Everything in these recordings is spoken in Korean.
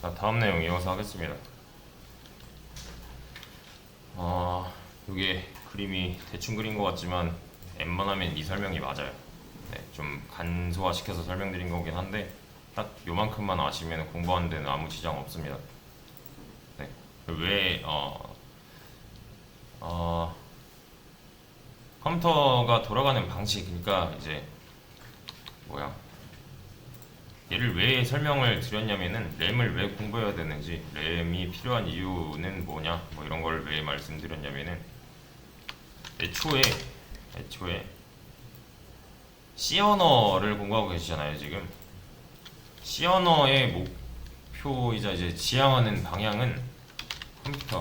자, 다음 내용 이어서 하겠습니다. 어, 이게 그림이 대충 그린 것 같지만 웬만하면 이 설명이 맞아요. 네, 좀 간소화시켜서 설명드린 거긴 한데 딱 요만큼만 아시면 공부하는 데는 아무 지장 없습니다. 네, 왜 어, 어, 컴퓨터가 돌아가는 방식, 그러니까 이제 뭐야? 얘를 왜 설명을 드렸냐면은 램을 왜 공부해야 되는지 램이 필요한 이유는 뭐냐 뭐 이런 걸 왜 말씀드렸냐면은 애초에 애초에 C 언어를 공부하고 계시잖아요 지금. C 언어의 목표이자 이제 지향하는 방향은 컴퓨터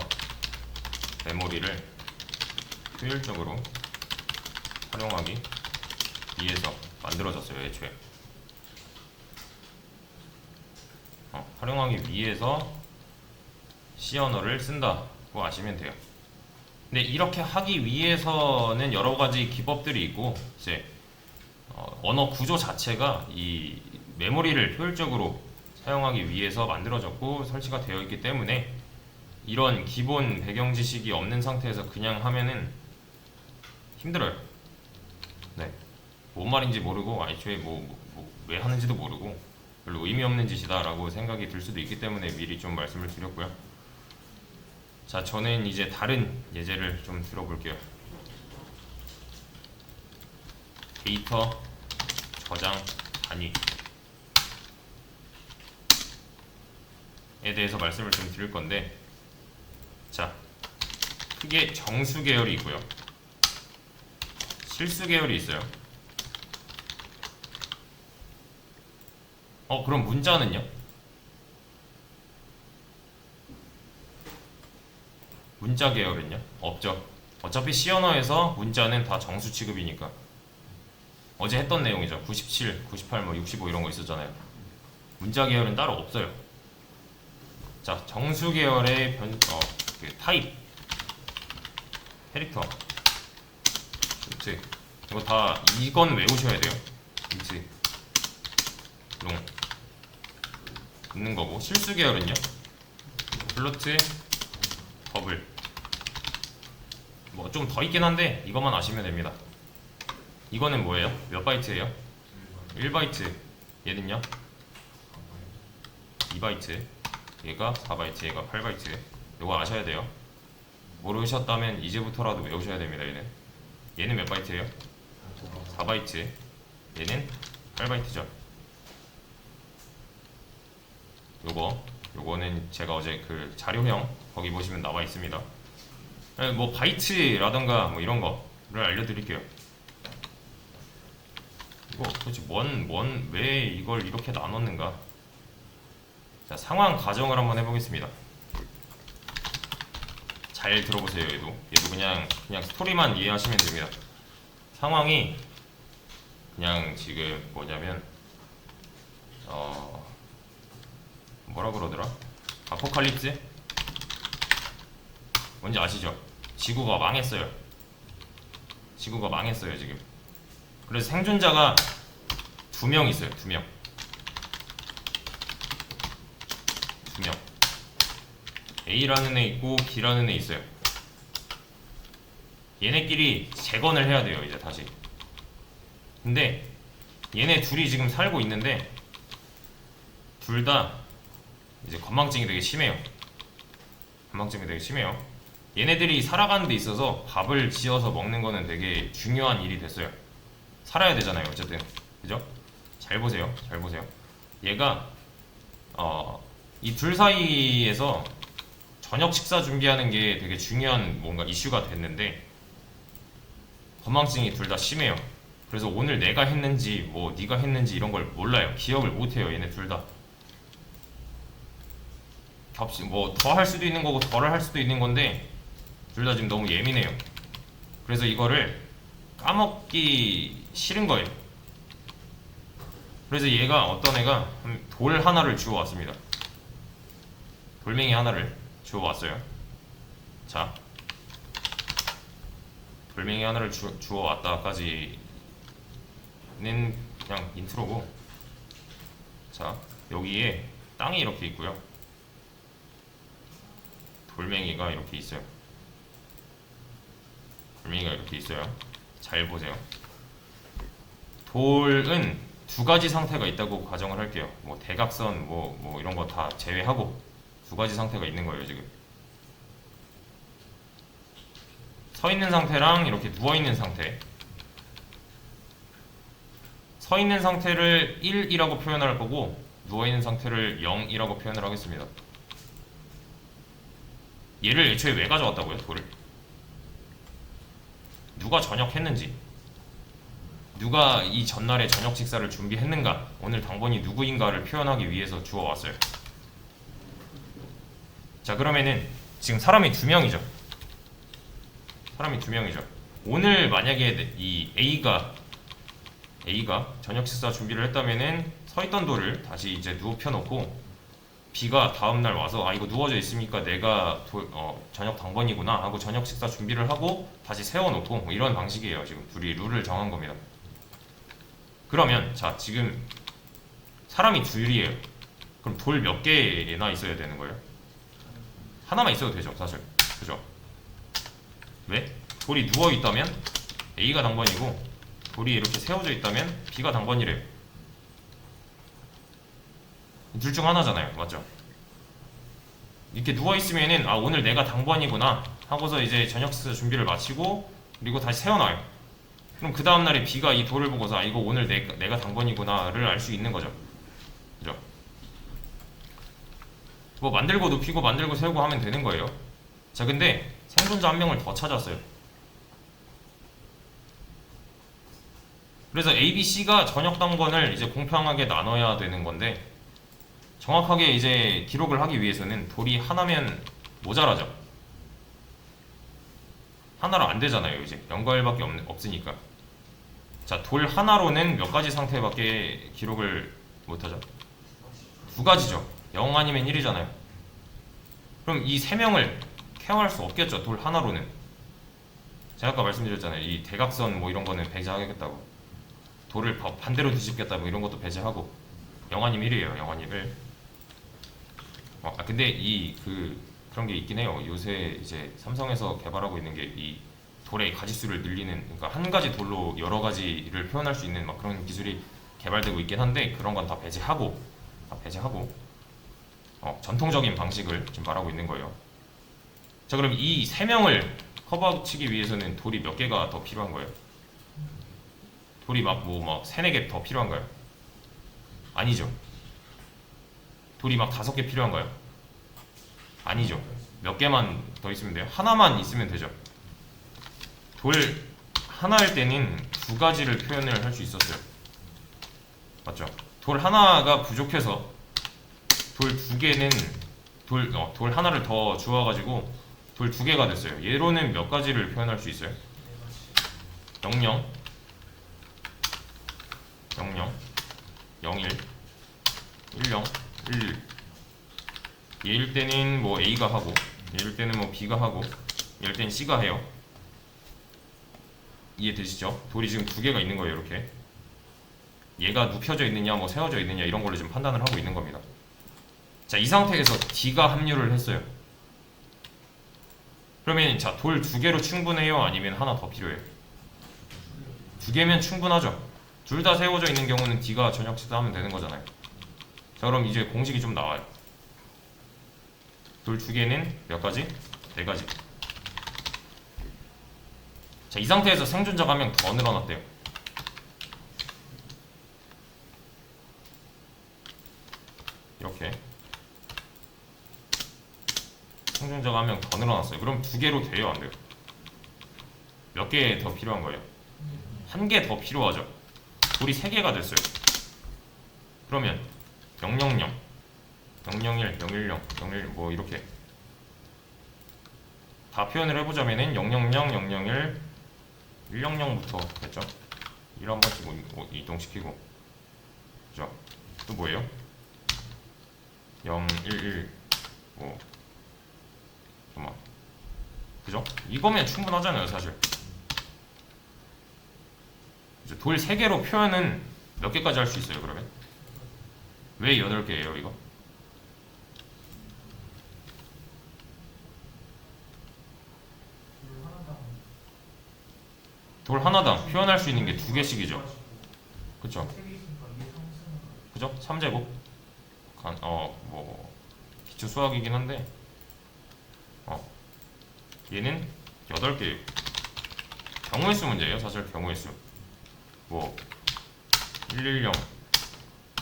메모리를 효율적으로 활용하기 위해서 만들어졌어요 애초에 어, 활용하기 위해서 C 언어를 쓴다고 아시면 돼요. 근데 이렇게 하기 위해서는 여러 가지 기법들이 있고 이제 어, 언어 구조 자체가 이 메모리를 효율적으로 사용하기 위해서 만들어졌고 설치가 되어 있기 때문에 이런 기본 배경 지식이 없는 상태에서 그냥 하면은 힘들어요. 네. 뭔 말인지 모르고 애초에 뭐왜 하는지도 모르고 별로 의미 없는 짓이다라고 생각이 들 수도 있기 때문에 미리 좀 말씀을 드렸고요. 자, 저는 이제 다른 예제를 좀 들어볼게요. 데이터 저장 단위에 대해서 말씀을 좀 드릴 건데, 자, 크게 정수 계열이 있고요. 실수 계열이 있어요. 어, 그럼 문자는요? 문자 계열은요? 없죠. 어차피 C 언어에서 문자는 다 정수 취급이니까. 어제 했던 내용이죠. 97, 98, 뭐 65 이런 거 있었잖아요. 문자 계열은 따로 없어요. 자, 정수 계열의 변, 어, 그 타입, 캐릭터, 인트, 이거 다 이건 외우셔야 돼요. 인트, 롱. 있는 거고 실수 계열은요? 플로트 더블. 뭐 좀 더 있긴 한데 이것만 아시면 됩니다. 이거는 뭐예요? 몇 바이트예요? 1바이트. 얘는요? 2바이트. 얘가 4바이트 얘가 8바이트. 이거 아셔야 돼요. 모르셨다면 이제부터라도 외우셔야 됩니다 얘는. 얘는 몇 바이트예요? 4바이트. 얘는 8바이트죠 요거 요거는 제가 어제 그 자료형 거기 보시면 나와 있습니다. 예, 뭐 바이트라던가 뭐 이런 거를 알려드릴게요. 이거 도대체 뭔 뭔 왜 이걸 이렇게 나눴는가? 자 상황 가정을 한번 해보겠습니다. 잘 들어보세요 얘도 얘도 그냥 그냥 스토리만 이해하시면 됩니다. 상황이 그냥 지금 뭐냐면 어. 뭐라 그러더라? 아포칼립스? 뭔지 아시죠? 지구가 망했어요. 지구가 망했어요, 지금. 그래서 생존자가 두 명 있어요, 두 명. 두 명. A라는 애 있고 B라는 애 있어요. 얘네끼리 재건을 해야 돼요, 이제 다시. 근데 얘네 둘이 지금 살고 있는데 둘 다 이제 건망증이 되게 심해요. 건망증이 되게 심해요. 얘네들이 살아가는 데 있어서 밥을 지어서 먹는 거는 되게 중요한 일이 됐어요. 살아야 되잖아요, 어쨌든. 그죠? 잘 보세요. 잘 보세요. 얘가 어, 이 둘 사이에서 저녁 식사 준비하는 게 되게 중요한 뭔가 이슈가 됐는데 건망증이 둘 다 심해요. 그래서 오늘 내가 했는지 뭐 네가 했는지 이런 걸 몰라요. 기억을 못 해요. 얘네 둘 다. 겹치 뭐더 할 수도 있는 거고 덜을 할 수도 있는 건데 둘 다 지금 너무 예민해요. 그래서 이거를 까먹기 싫은 거예요. 그래서 얘가 어떤 애가 돌 하나를 주워 왔습니다. 돌멩이 하나를 주워 왔어요. 자, 돌멩이 하나를 주, 주워 왔다까지는 그냥 인트로고, 자 여기에 땅이 이렇게 있고요. 돌멩이가 이렇게 있어요. 돌멩이가 이렇게 있어요. 잘 보세요. 돌은 두 가지 상태가 있다고 가정을 할게요. 뭐 대각선 뭐 뭐 이런 거 다 제외하고 두 가지 상태가 있는 거예요, 지금. 서 있는 상태랑 이렇게 누워 있는 상태. 서 있는 상태를 1이라고 표현할 거고 누워 있는 상태를 0이라고 표현을 하겠습니다. 얘를 애초에 왜 가져왔다고요, 돌을? 누가 저녁했는지, 누가 이 전날에 저녁 식사를 준비했는가, 오늘 당번이 누구인가를 표현하기 위해서 주워왔어요. 자, 그러면은 지금 사람이 두 명이죠. 사람이 두 명이죠. 오늘 만약에 이 A가 A가 저녁 식사 준비를 했다면은 서 있던 돌을 다시 이제 누워 놓고 B가 다음 날 와서 아 이거 누워져 있으니까 내가 돌, 어, 저녁 당번이구나 하고 저녁 식사 준비를 하고 다시 세워놓고 뭐 이런 방식이에요. 지금 둘이 룰을 정한 겁니다. 그러면 자 지금 사람이 둘이에요. 그럼 돌 몇 개나 있어야 되는 거예요? 하나만 있어도 되죠, 사실. 그죠? 왜? 돌이 누워 있다면 A가 당번이고 돌이 이렇게 세워져 있다면 B가 당번이래요. 둘 중 하나잖아요, 맞죠? 이렇게 누워 있으면은 아 오늘 내가 당번이구나 하고서 이제 저녁 식사 준비를 마치고 그리고 다시 세워놔요. 그럼 그 다음 날에 B가 이 돌을 보고서 아 이거 오늘 내가, 내가 당번이구나를 알 수 있는 거죠. 그죠? 뭐 만들고 눕히고 만들고 세우고 하면 되는 거예요. 자 근데 생존자 한 명을 더 찾았어요. 그래서 A, B, C가 저녁 당번을 이제 공평하게 나눠야 되는 건데 정확하게 이제 기록을 하기 위해서는 돌이 하나면 모자라죠. 하나로 안 되잖아요. 이제 0과 1밖에 없, 없으니까. 자, 돌 하나로는 몇 가지 상태밖에 기록을 못하죠? 두 가지죠. 0 아니면 1이잖아요. 그럼 이 세 명을 케어할 수 없겠죠. 돌 하나로는. 제가 아까 말씀드렸잖아요. 이 대각선 뭐 이런 거는 배제하겠다고. 돌을 바- 반대로 뒤집겠다 뭐 이런 것도 배제하고. 영화님 1이에요. 영화님 1. 어, 아 근데 이 그 그런 게 있긴 해요. 요새 이제 삼성에서 개발하고 있는 게 이 돌의 가지수를 늘리는 그러니까 한 가지 돌로 여러 가지를 표현할 수 있는 막 그런 기술이 개발되고 있긴 한데 그런 건 다 배제하고 다 배제하고 어, 전통적인 방식을 지금 말하고 있는 거예요. 자 그럼 이 세 명을 커버치기 위해서는 돌이 몇 개가 더 필요한 거예요? 돌이 막 뭐막 세네 개 더 필요한가요? 아니죠. 돌이 막 다섯 개 필요한가요? 아니죠. 몇 개만 더 있으면 돼요? 하나만 있으면 되죠. 돌 하나일 때는 두 가지를 표현을 할 수 있었어요. 맞죠? 돌 하나가 부족해서 돌 두 개는 돌, 어, 돌 하나를 더 주어가지고 돌 두 개가 됐어요. 얘로는 몇 가지를 표현할 수 있어요? 00, 00, 01, 10, 11. 얘일 때는 뭐 A가 하고, 얘일 때는 뭐 B가 하고, 얘일 때는 C가 해요. 이해되시죠? 돌이 지금 두 개가 있는 거예요, 이렇게. 얘가 눕혀져 있느냐, 뭐 세워져 있느냐 이런 걸로 지금 판단을 하고 있는 겁니다. 자, 이 상태에서 D가 합류를 했어요. 그러면 자, 돌 두 개로 충분해요? 아니면 하나 더 필요해요? 두 개면 충분하죠. 둘 다 세워져 있는 경우는 D가 저녁 식사하면 되는 거잖아요. 자, 그럼 이제 공식이 좀 나와요. 돌 두 개는 몇 가지? 네 가지. 자, 이 상태에서 생존자가 한 명 더 늘어났대요. 이렇게. 생존자가 한 명 더 늘어났어요. 그럼 두 개로 돼요, 안 돼요? 몇 개 더 필요한 거예요? 한 개 더 필요하죠. 돌이 세 개가 됐어요. 그러면 000, 001, 010, 01, 뭐 이렇게 다 표현을 해보자면은 000, 001, 100부터 됐죠? 1 한 번씩 뭐- 뭐 이동시키고 그죠? 또 뭐예요? 0, 1, 1, 뭐 잠깐만 그죠? 이거면 충분하잖아요 사실 이제 돌 3개로 표현은 몇 개까지 할 수 있어요 그러면? 왜 8개예요 이거? 돌 하나당 표현할 수 있는 게 두 개씩이죠. 그쵸? 그죠? 3제곱? 간, 어, 뭐, 기초 수학이긴 한데, 어, 얘는 8개. 경우의 수 문제예요, 사실 경우의 수. 뭐, 110,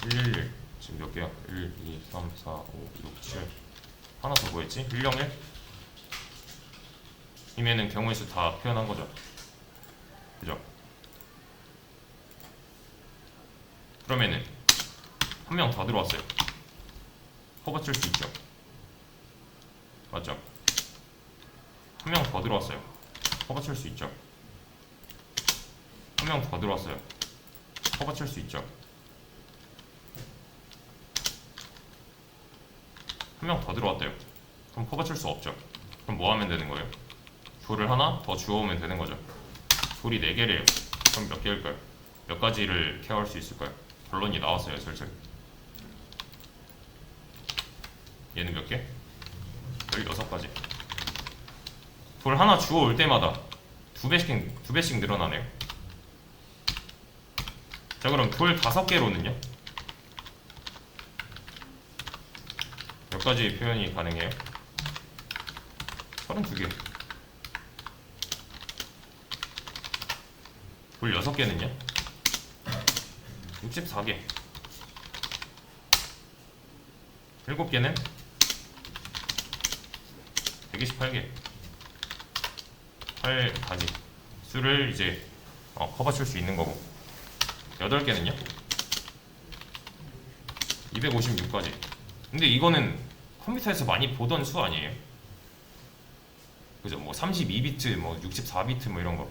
111. 지금 몇 개야? 1, 2, 3, 4, 5, 6, 7 하나 더 뭐였지? 101 이면은 경우의 수 다 표현한 거죠 그죠? 그러면은 한 명 더 들어왔어요. 허벅칠 수 있죠. 맞죠? 한 명 더 들어왔어요. 허벅칠 수 있죠. 한 명 더 들어왔어요. 허벅칠 수 있죠. 한 명 더 들어왔대요. 그럼 허벅칠 수 없죠. 그럼 뭐 하면 되는 거예요? 돌을 하나 더 주워오면 되는 거죠. 돌이 4개래요. 그럼 몇 개일까요? 몇 가지를 케어할 수 있을까요? 결론이 나왔어요, 슬슬. 얘는 몇 개? 16가지. 돌 하나 주워 올 때마다 두 배씩, 두 배씩 늘어나네요. 자, 그럼 돌 다섯 개로는요? 몇 가지 표현이 가능해요? 32개. 돌 여섯 개는요? 64개. 7개는 128개. 8가지. 수를 이제 어, 커버칠 수 있는 거고. 8개는요? 256까지. 근데 이거는 컴퓨터에서 많이 보던 수 아니에요? 그죠? 뭐 32비트, 뭐 64비트 뭐 이런 거.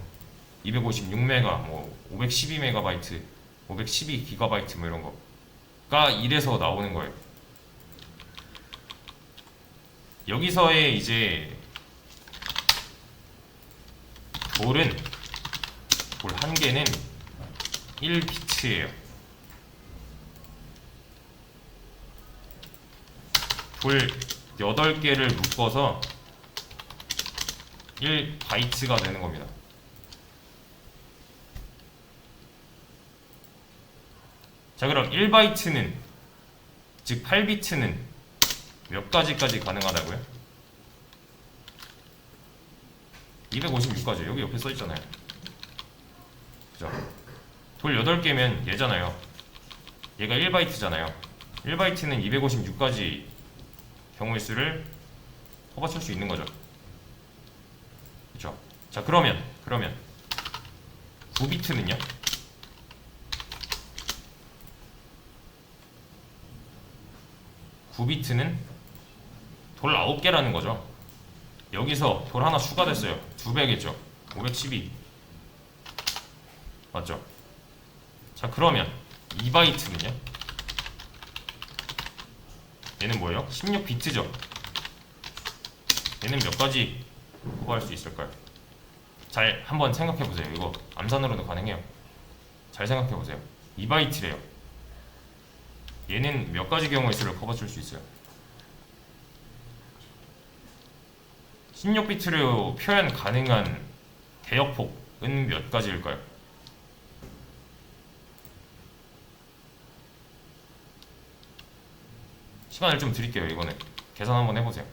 256메가, 뭐 512메가바이트, 512기가바이트 뭐 이런 거가 이래서 나오는 거예요. 여기서의 이제 돌은 돌한 개는 1비트예요. 돌 8개를 묶어서 1바이트가 되는 겁니다. 자 그럼 1바이트는 즉 8비트는 몇 가지까지 가능하다고요? 256가지 여기 옆에 써 있잖아요. 그죠? 돌 8개면 얘잖아요. 얘가 1바이트잖아요. 1바이트는 256가지 경우의 수를 허벅칠 수 있는 거죠. 그죠? 자 그러면 그러면 9비트는요? 9비트는 돌 9개라는 거죠. 여기서 돌 하나 추가됐어요. 2배겠죠. 512. 맞죠? 자, 그러면 2바이트는요? 얘는 뭐예요? 16비트죠. 얘는 몇 가지 구할 수 있을까요? 잘 한번 생각해 보세요. 이거 암산으로도 가능해요. 잘 생각해 보세요. 2바이트래요. 얘는 몇 가지 경우의 수를 커버칠 수 있어요. 16비트로 표현 가능한 대역폭은 몇 가지일까요? 시간을 좀 드릴게요, 이거는. 계산 한번 해보세요.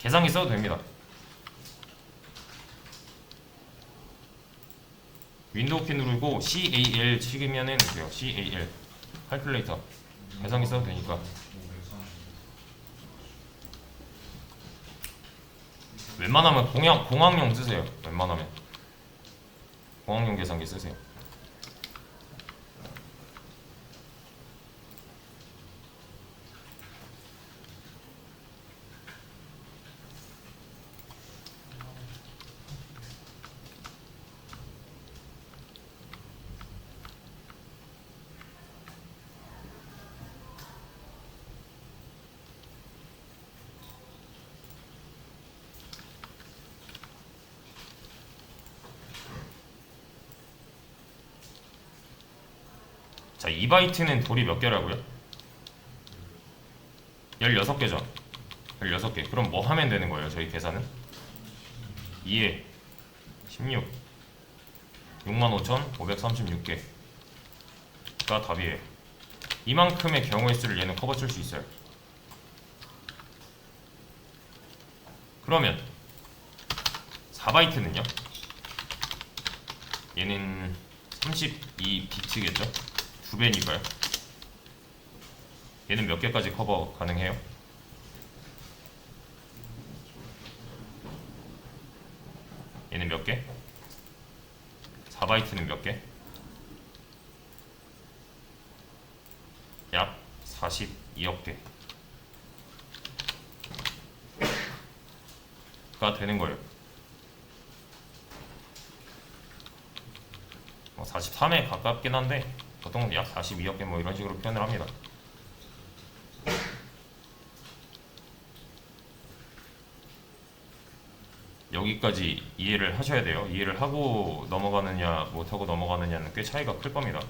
계산기 써도 됩니다. 윈도우 키 누르고 CAL 치면은 돼요. CAL 칼큘레이터 계산기 써도 되니까 웬만하면 공학 공학용 쓰세요. 웬만하면 공학용 계산기 쓰세요. 2바이트는 돌이 몇 개라고요? 16개죠 16개 그럼 뭐 하면 되는 거예요 저희 계산은? 2에 16 65,536개 가 답이에요 이만큼의 경우의 수를 얘는 커버 칠 수 있어요 그러면 4바이트는요? 얘는 32비트겠죠? 두 배니까요. 얘는 몇 개까지 커버 가능해요? 얘는 몇 개? 4바이트는 몇 개? 약 42억 개가 되는 거예요. 뭐 43에 가깝긴 한데 보통 약 42억 개 뭐 이런 식으로 표현을 합니다. 여기까지 이해를 하셔야 돼요. 이해를 하고 넘어가느냐 못하고 넘어가느냐는 꽤 차이가 클 겁니다.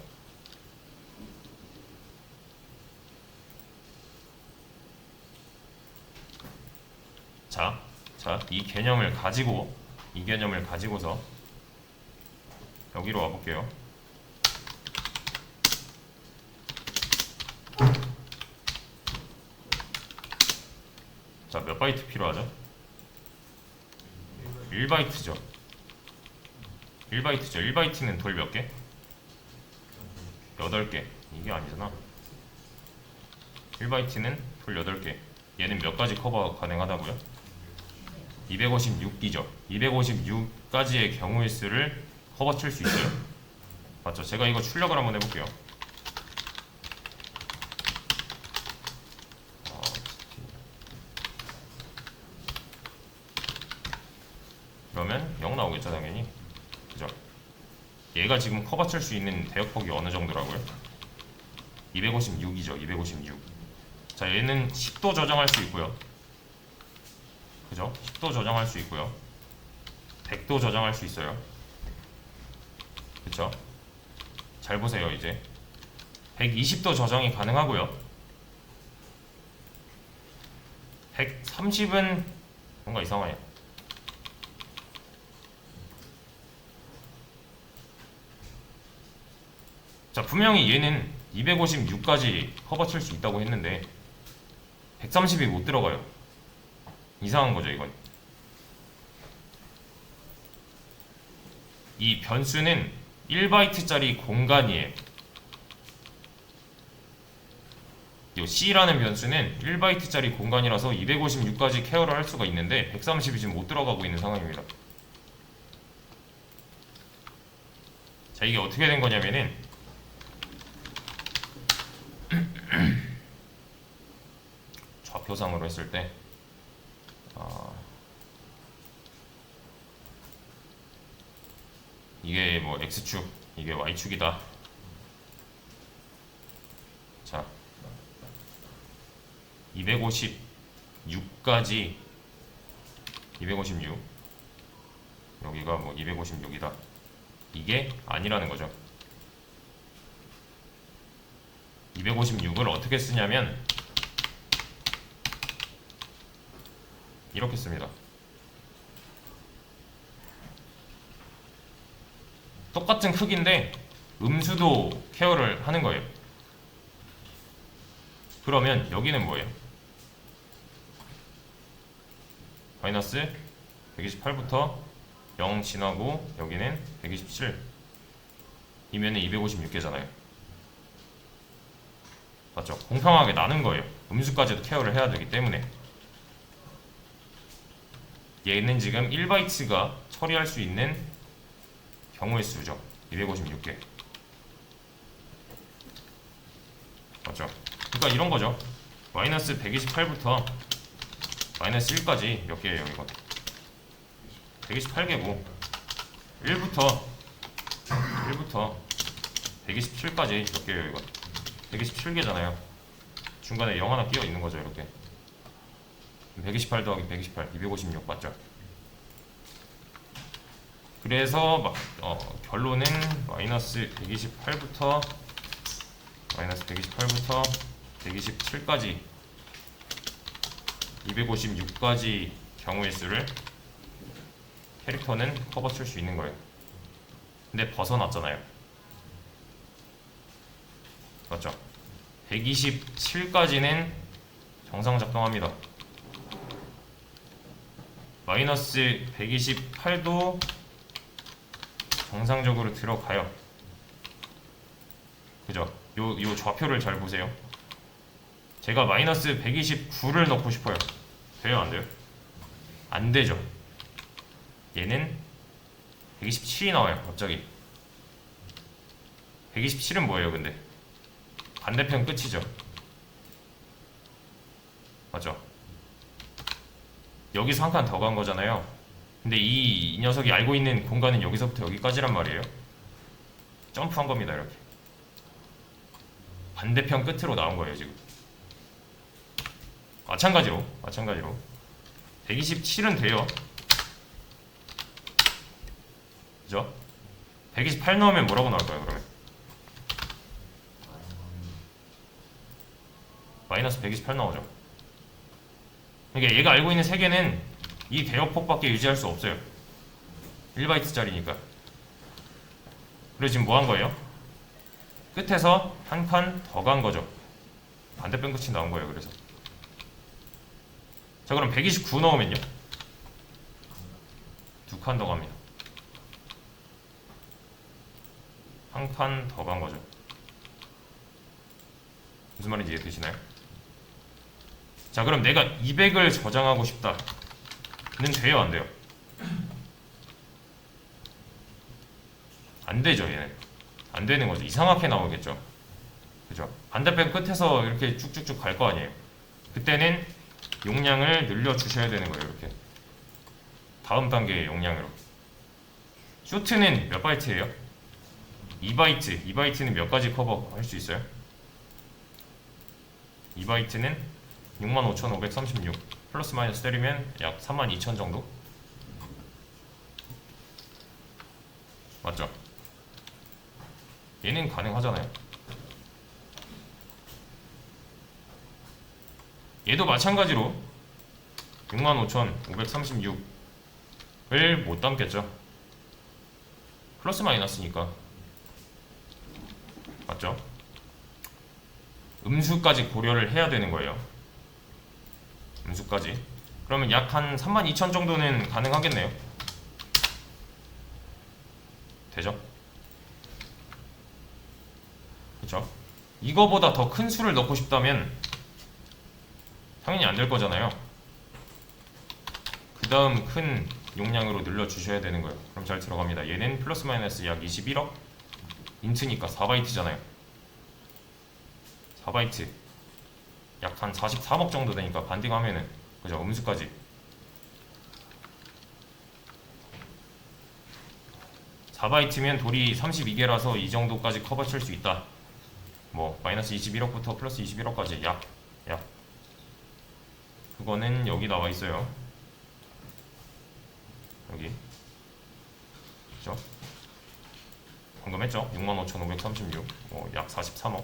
자, 자, 이 개념을 가지고 이 개념을 가지고서 여기로 와볼게요. 자, 몇 바이트 필요하죠? 1바이트죠. 1바이트죠. 1바이트는 돌 몇 개? 8개. 이게 아니잖아. 1바이트는 돌 8개. 얘는 몇 가지 커버 가능하다고요? 256기죠. 256가지의 경우의 수를 커버 칠 수 있어요. 맞죠? 제가 이거 출력을 한번 해볼게요. 어, 그러면 0 나오겠죠 당연히 그죠 얘가 지금 커버 칠 수 있는 대역폭이 어느 정도라고요? 256이죠 256 자 얘는 10도 조정할 수 있고요. 그죠? 10도 조정할 수 있고요. 100도 조정할 수 있어요. 그쵸? 잘 보세요 이제. 120도 조정이 가능하고요. 130은 뭔가 이상해요 자 분명히 얘는 256까지 커버 칠 수 있다고 했는데 130이 못 들어가요. 이상한 거죠 이건. 이 변수는 1바이트짜리 공간이에요. 이 C라는 변수는 1바이트짜리 공간이라서 256까지 케어를 할 수가 있는데 130이 지금 못 들어가고 있는 상황입니다. 자 이게 어떻게 된 거냐면은 좌표상으로 했을 때 어, 이게 뭐 x축 이게 y축이다. 자 256까지 256 여기가 뭐 256이다. 이게 아니라는 거죠 256을 어떻게 쓰냐면 이렇게 씁니다. 똑같은 크기인데 음수도 케어를 하는 거예요. 그러면 여기는 뭐예요? 마이너스 128부터 0 지나고 여기는 127 이면은 256개잖아요. 맞죠? 공평하게 나눈 거예요. 음수까지도 케어를 해야 되기 때문에 얘는 지금 1바이트가 처리할 수 있는 경우의 수죠. 256개. 맞죠? 그러니까 이런 거죠. 마이너스 128부터 마이너스 1까지 몇 개예요, 이건? 128개고 1부터 1부터 127까지 몇 개예요, 이건? 127개잖아요. 중간에 0 하나 끼어 있는 거죠, 이렇게. 128 더하기 128, 256 맞죠? 그래서 막, 어, 결론은 마이너스 128부터 마이너스 128부터 127까지 256까지 경우의 수를 캐릭터는 커버 칠 수 있는 거예요. 근데 벗어났잖아요. 맞죠? 127까지는 정상 작동합니다. 마이너스 128도 정상적으로 들어가요. 그죠? 요, 요 좌표를 잘 보세요. 제가 마이너스 129를 넣고 싶어요. 돼요? 안 돼요? 안 되죠. 얘는 127이 나와요. 갑자기. 127은 뭐예요, 근데? 반대편 끝이죠. 맞죠? 여기서 한 칸 더 간 거잖아요. 근데 이, 이 녀석이 알고 있는 공간은 여기서부터 여기까지란 말이에요. 점프한 겁니다, 이렇게. 반대편 끝으로 나온 거예요, 지금. 마찬가지로, 마찬가지로. 127은 돼요. 그죠? 128 넣으면 뭐라고 나올까요, 그러면? 마이너스 128 나오죠. 그러니까 얘가 알고 있는 세계는 이 대역폭밖에 유지할 수 없어요. 1바이트짜리니까. 그리고 지금 뭐 한 거예요? 끝에서 한 칸 더 간 거죠. 반대편 끝이 나온 거예요. 그래서. 자 그럼 129 넣으면요? 두 칸 더 갑니다. 한 칸 더 간 거죠. 무슨 말인지 이해 되시나요? 자 그럼 내가 200을 저장하고 싶다는 돼요 안 돼요? 안 되죠 얘는 안 되는 거죠. 이상하게 나오겠죠. 그죠? 반대편 끝에서 이렇게 쭉쭉쭉 갈 거 아니에요. 그때는 용량을 늘려 주셔야 되는 거예요 이렇게. 다음 단계의 용량으로. 쇼트는 몇 바이트예요? 2바이트. 2바이트는 몇 가지 커버 할 수 있어요? 2바이트는 65,536 플러스 마이너스 때리면 약 32,000 정도? 맞죠? 얘는 가능하잖아요. 얘도 마찬가지로 65,536을 못 담겠죠. 플러스 마이너스니까. 맞죠? 음수까지 고려를 해야 되는 거예요. 음수까지. 그러면 약 한 32,000 정도는 가능하겠네요. 되죠? 그렇죠? 이거보다 더 큰 수를 넣고 싶다면 당연히 안 될 거잖아요. 그 다음 큰 용량으로 늘려 주셔야 되는 거예요. 그럼 잘 들어갑니다. 얘는 플러스 마이너스 약 21억 인트니까 4바이트잖아요. 4바이트 약 한 43억 정도 되니까 반딩하면은 그죠? 음수까지. 4바이트면 돌이 32개라서 이 정도까지 커버 칠 수 있다. 뭐 마이너스 21억부터 플러스 21억까지. 약 약. 그거는 여기 나와 있어요. 여기. 그죠? 방금 했죠? 65,536 뭐 약 43억.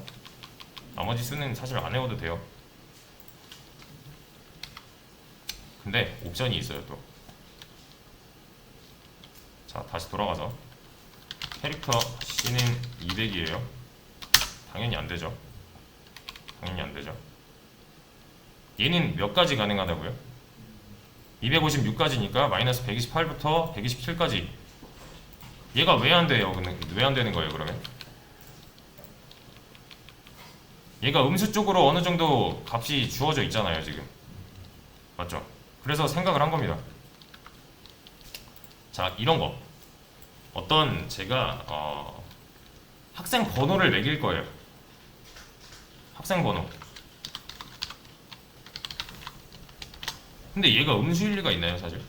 나머지 수는 사실 안 외워도 돼요. 근데 옵션이 있어요 또. 자 다시 돌아가서 캐릭터 C는 200이에요. 당연히 안 되죠. 당연히 안 되죠. 얘는 몇 가지 가능하다고요? 256까지니까 마이너스 128부터 127까지. 얘가 왜 안 돼요? 왜 안 되는 거예요 그러면? 얘가 음수 쪽으로 어느 정도 값이 주어져 있잖아요 지금 맞죠? 그래서 생각을 한 겁니다. 자 이런 거. 어떤 제가 어, 학생 번호를 매길 거예요. 학생 번호. 근데 얘가 음수일 리가 있나요 사실?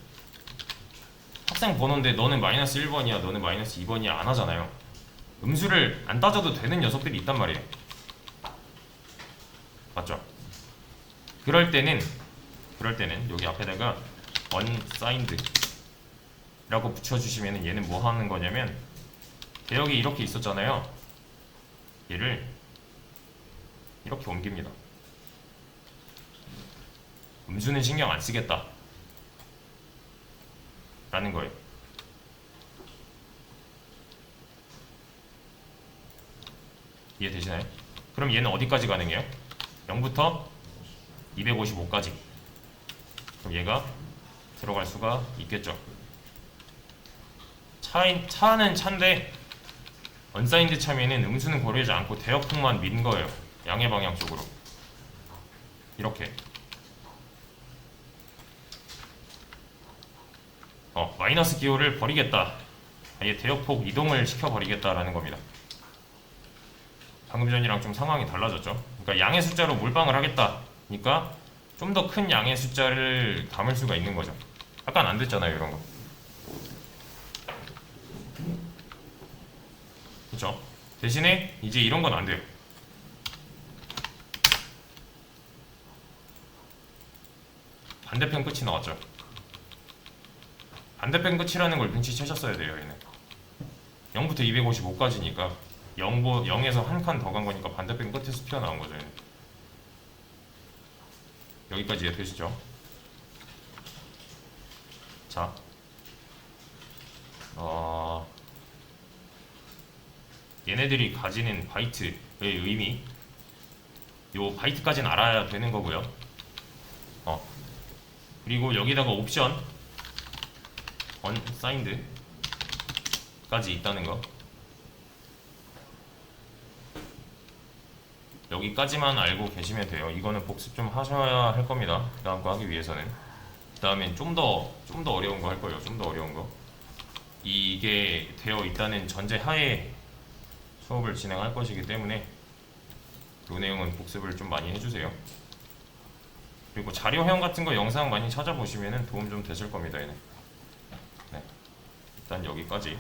학생 번호인데 너는 마이너스 1번이야 너는 마이너스 2번이야 안 하잖아요. 음수를 안 따져도 되는 녀석들이 있단 말이에요. 맞죠? 그럴 때는 그럴 때는 여기 앞에다가 unsigned 라고 붙여주시면 얘는 뭐 하는 거냐면 대역이 이렇게 있었잖아요 얘를 이렇게 옮깁니다. 음수는 신경 안 쓰겠다. 라는 거예요. 이해되시나요? 그럼 얘는 어디까지 가능해요? 0부터 255까지. 그럼 얘가 들어갈 수가 있겠죠. 차인, 차는 차인데 언사인드 참여는 음수는 고려하지 않고 대역폭만 민 거예요. 양의 방향 쪽으로. 이렇게. 어, 마이너스 기호를 버리겠다. 아예 대역폭 이동을 시켜버리겠다라는 겁니다. 방금 전이랑 좀 상황이 달라졌죠. 그러니까 양의 숫자로 몰빵을 하겠다니까 좀 더 큰 양의 숫자를 담을 수가 있는 거죠. 약간 안 됐잖아요, 이런 거. 그렇죠? 대신에 이제 이런 건 안 돼요. 반대편 끝이 나왔죠. 반대편 끝이라는 걸 눈치채셨어야 돼요, 얘는. 0부터 255까지니까 0보, 0에서 한 칸 더 간 거니까 반대편 끝에서 튀어나온 거죠. 얘는. 여기까지 이해되시죠? 자, 어, 얘네들이 가지는 바이트의 의미, 요 바이트까지는 알아야 되는 거고요. 어, 그리고 여기다가 옵션, 언사인드까지 있다는 거. 여기까지만 알고 계시면 돼요. 이거는 복습 좀 하셔야 할 겁니다. 다음 거 하기 위해서는. 다음엔 좀 더 좀 더 어려운 거 할 거예요. 좀 더 어려운 거. 이게 되어 있다는 전제 하에 수업을 진행할 것이기 때문에 이 내용은 복습을 좀 많이 해주세요. 그리고 자료형 같은 거 영상 많이 찾아보시면 도움 좀 되실 겁니다. 얘는. 네. 일단 여기까지.